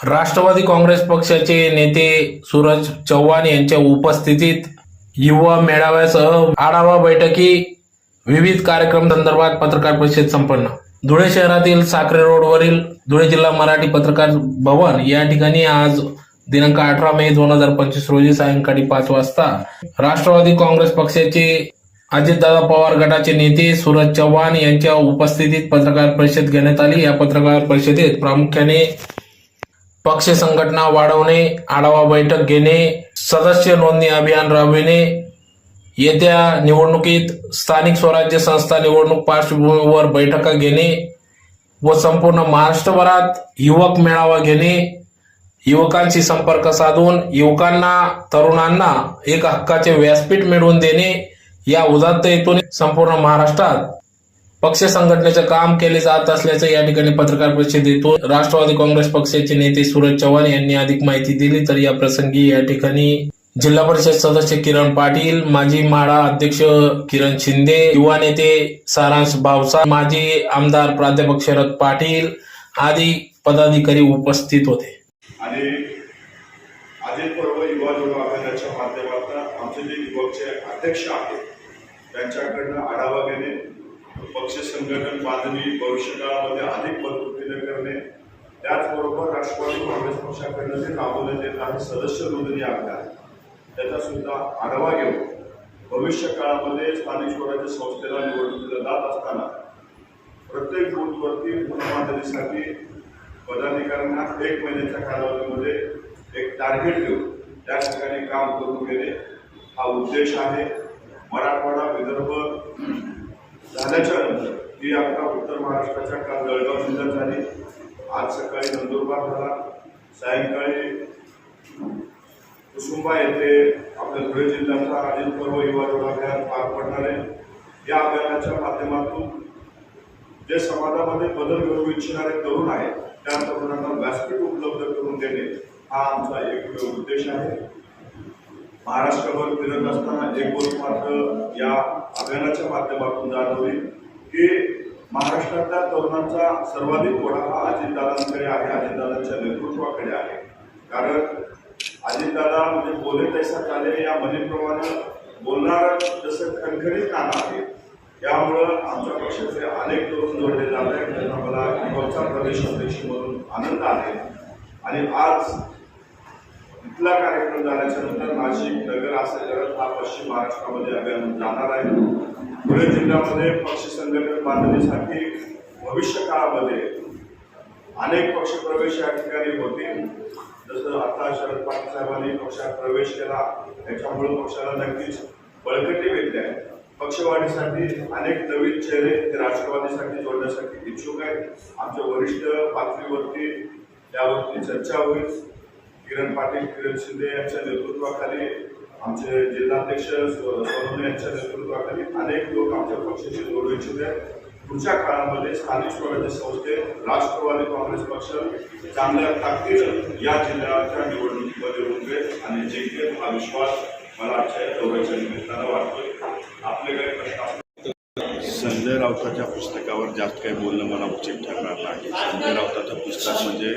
राष्ट्रवादी काँग्रेस पक्षाचे नेते सूरज चव्हाण यांच्या उपस्थितीत युवा मेळाव्यासह आढावा बैठकी विविध कार्यक्रम संदर्भात पत्रकार परिषद संपन्न. धुळे शहरातील साखरे रोडवरील धुळे जिल्हा मराठी पत्रकार भवन या ठिकाणी आज दिनांक अठरा मे दोन हजार पंचवीस रोजी सायंकाळी पाच वाजता राष्ट्रवादी काँग्रेस पक्षाचे अजितदादा पवार गटाचे नेते सूरज चव्हाण यांच्या उपस्थितीत पत्रकार परिषद घेण्यात आली. या पत्रकार परिषदेत प्रामुख्याने पक्ष संघटना वाढवणे आढावा बैठक घेणे सदस्य नोंदणी अभियान राबविणे. येत्या निवडणुकीत स्थानिक स्वराज्य संस्था निवडणूक पार्श्वभूमीवर बैठका घेणे व संपूर्ण महाराष्ट्रभरात युवक मेळावा घेणे. युवकांशी संपर्क साधून युवकांना तरुणांना एक हक्काचे व्यासपीठ मिळवून देणे. या उदात्त हेतूने संपूर्ण महाराष्ट्रात पक्ष संघटनेचं काम केले जात असल्याचं या ठिकाणी पत्रकार परिषदेतून राष्ट्रवादी काँग्रेस पक्षाचे नेते सूरज चव्हाण यांनी अधिक माहिती दिली. तर या प्रसंगी या ठिकाणी जिल्हा परिषद सदस्य किरण पाटील माजी माळा अध्यक्ष किरण शिंदे युवा नेते सारांश भावसा माजी आमदार प्राध्यापक शरद पाटील आदी पदाधिकारी उपस्थित होते. आणि पर्व युवा अभियानाच्या माध्यमातून आमचे जे युवकचे अध्यक्ष आहेत त्यांच्याकडनं आढावा घेणे पक्ष संघटन बांधणी भविष्यकाळामध्ये अधिक मजबूतीने करणे त्याचबरोबर राष्ट्रवादी काँग्रेस पक्षाकडनं जे राबवले येत आहे सदस्य नोंदणी अभियान त्याचा सुद्धा आढावा घेऊन भविष्य काळामध्ये स्थानिक स्वराज्य संस्थेला निवडणुकीला जात असताना प्रत्येक बूथवरती मतदानासाठी पदाधिकाऱ्यांना एक महिन्याच्या कालावधीमध्ये एक टार्गेट देऊन त्या ठिकाणी काम करून घेणे हा उद्देश आहे. मराठवाडा विदर्भ झाल्याच्यानंतर ही आता उत्तर महाराष्ट्राच्या काल जळगाव जिल्ह्यात झाली. आज सकाळी नंदुरबार झाला. सायंकाळी कुसुंबा येथे आपल्या धुळे जिल्ह्याचा अजित पर्व युवा अभियान पार पडणार. आहे या अभियानाच्या माध्यमातून जे समाजामध्ये बदल घडवू इच्छिणारे तरुण आहेत त्या तरुणांना व्यासपीठ उपलब्ध करून देणे हा आमचा एक उद्देश आहे. महाराष्ट्रभर फिरत असताना एक गोष्ट मात्र या अभियानाच्या माध्यमातून जाणवली की महाराष्ट्रातल्या तरुणांचा सर्वाधिक ओढा हा अजितदादांकडे आहे अजितदादांच्या नेतृत्वाकडे आहे. कारण अजितदादा म्हणजे बोले तैसा चाले या म्हणीप्रमाणे बोलणार जसं खणखणीत नाणं आहे त्यामुळं आमच्या पक्षाचे अनेक तरुण जोडले जात आहेत. त्यांना मला युवकचा प्रदेश अध्यक्ष म्हणून आनंद आहे. आणि आज इथला कार्यक्रम झाल्याच्यानंतर नाशिक नगर असे हा पश्चिम महाराष्ट्रामध्ये अभियान जाणार आहे. धुळे जिल्ह्यामध्ये पक्ष संघटन बांधणीसाठी भविष्य काळामध्ये अनेक पक्ष प्रवेश या ठिकाणी होतील. जसं आता शरद पाटील साहेबांनी पक्षात प्रवेश केला त्याच्यामुळे पक्षाला नक्कीच बळकटी भेटली आहे. पक्षवाढीसाठी अनेक नवीन चेहरे ते राष्ट्रवादीसाठी जोडण्यासाठी इच्छुक आहेत. आमच्या वरिष्ठ पातळीवरती त्यावरती चर्चा होईल. किरण पाटील किरण शिंदे यांच्या नेतृत्वाखाली आमचे जिल्हाध्यक्ष सोनवणे यांच्या नेतृत्वाखाली अनेक लोक आमच्या पक्षाशी जोडू इच्छित आहेत. पुढच्या काळामध्ये स्थानिक स्वराज्य संस्थे राष्ट्रवादी काँग्रेस पक्ष चांगल्या ताकदीनं या जिल्ह्याच्या निवडणुकीमध्ये उतरेल आणि जिंकेल हा विश्वास मला आजच्या या दौऱ्याच्या निमित्तानं वाटतोय. आपले काही प्रश्न संजय राऊताच्या पुस्तकावर जास्त काही बोलणं मला उचित ठरणार नाही. संजय राऊताचं पुस्तक म्हणजे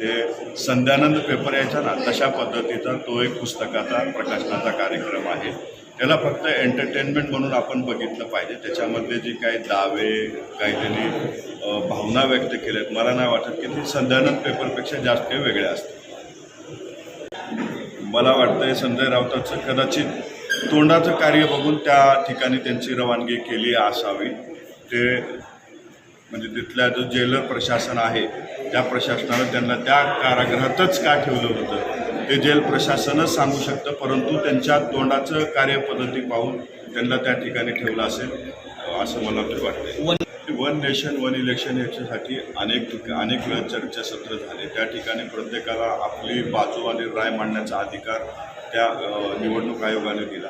ते संध्यानंद पेपर यायचा ना तशा पद्धतीचा तो एक पुस्तकाचा प्रकाशनाचा कार्यक्रम आहे. त्याला फक्त एंटरटेनमेंट म्हणून आपण बघितलं पाहिजे. त्याच्यामधले जे काही दावे काही त्यांनी भावना व्यक्त केल्या आहेत मला नाही वाटत की ते संध्यानंद पेपरपेक्षा जास्त काही वेगळे असतात मला वाटतंय संजय राऊतांचं कदाचित तोंडाचं कार्य बघून त्या ठिकाणी त्यांची रवानगी केली असावी. ते म्हणजे तिथल्या जो जेलर प्रशासन आहे त्या प्रशासनानं त्यांना त्या कारागृहातच का ठेवलं होतं? ते जेल प्रशासनच सांगू शकतं परंतु त्यांच्या तोंडाचं कार्यपद्धती पाहून त्यांना त्या ठिकाणी ठेवलं असेल असं मला तरी वाटतं वन नेशन वन इलेक्शन याच्यासाठी अनेक ठिका अनेक वेळा चर्चासत्र झाले. त्या ठिकाणी प्रत्येकाला आपली बाजू आणि राय मांडण्याचा अधिकार त्या निवडणूक आयोगाने दिला.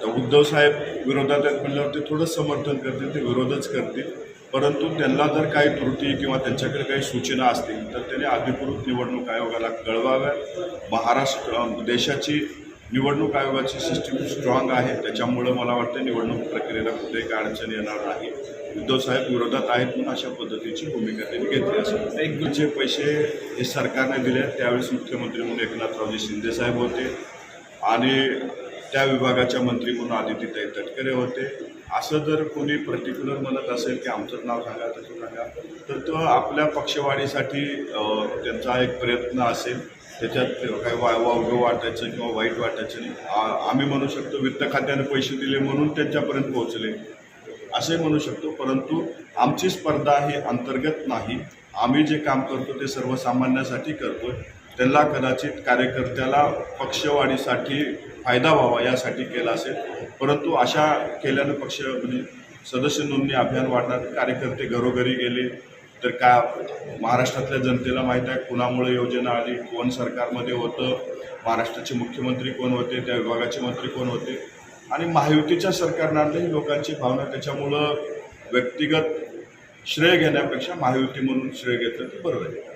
तर उद्धव साहेब विरोधात आहेत म्हणल्यावर ते थोडं समर्थन करतील ते विरोधच करतील. परंतु त्यांना जर काही त्रुटी किंवा त्यांच्याकडे काही सूचना असतील तर त्यांनी अधिकृत निवडणूक आयोगाला कळवाव्या महाराष्ट्र देशाची निवडणूक आयोगाची सिस्टीम स्ट्रॉंग आहे. त्याच्यामुळं मला वाटतं निवडणूक प्रक्रियेला कुठेही काय अडचण येणार नाही. उद्धव साहेब विरोधात आहेत म्हणून अशा पद्धतीची भूमिका त्यांनी घेतली असेल एक गुणचे पैसे हे सरकारने दिले आहेत. त्यावेळेस मुख्यमंत्री म्हणून एकनाथरावजी शिंदे साहेब होते. आणि त्या विभागाच्या मंत्री म्हणून आदित्यताई तटकरे होते. असं जर कोणी पर्टिक्युलर म्हणत असेल की आमचं नाव सांगा तसं सांगा तर तो आपल्या पक्षवाढीसाठी त्यांचा एक प्रयत्न असेल. त्याच्यात काही वा वावगं वाटायचं किंवा वाईट वाटायचं नाही. आ- आम्ही म्हणू शकतो वित्त खात्याने पैसे दिले म्हणून त्यांच्यापर्यंत पोहोचले. असे म्हणू शकतो परंतु आमची स्पर्धा ही अंतर्गत नाही. आम्ही जे काम करतो ते सर्वसामान्यासाठी करतो त्यांना कदाचित कार्यकर्त्याला पक्षवाढीसाठी फायदा व्हावा यासाठी केला असेल. परंतु अशा केल्यानं पक्ष म्हणजे सदस्य नोंदणी अभियान वाढणार कार्यकर्ते घरोघरी गेले तर का महाराष्ट्रातल्या जनतेला माहीत आहे कुणामुळे योजना आली कोण सरकारमध्ये होतं महाराष्ट्राचे मुख्यमंत्री कोण होते त्या विभागाचे मंत्री कोण होते? आणि महायुतीच्या सरकारनाही लोकांची भावना त्याच्यामुळं व्यक्तिगत श्रेय घेण्यापेक्षा महायुती म्हणून श्रेय घेतलं ते बरं राहील.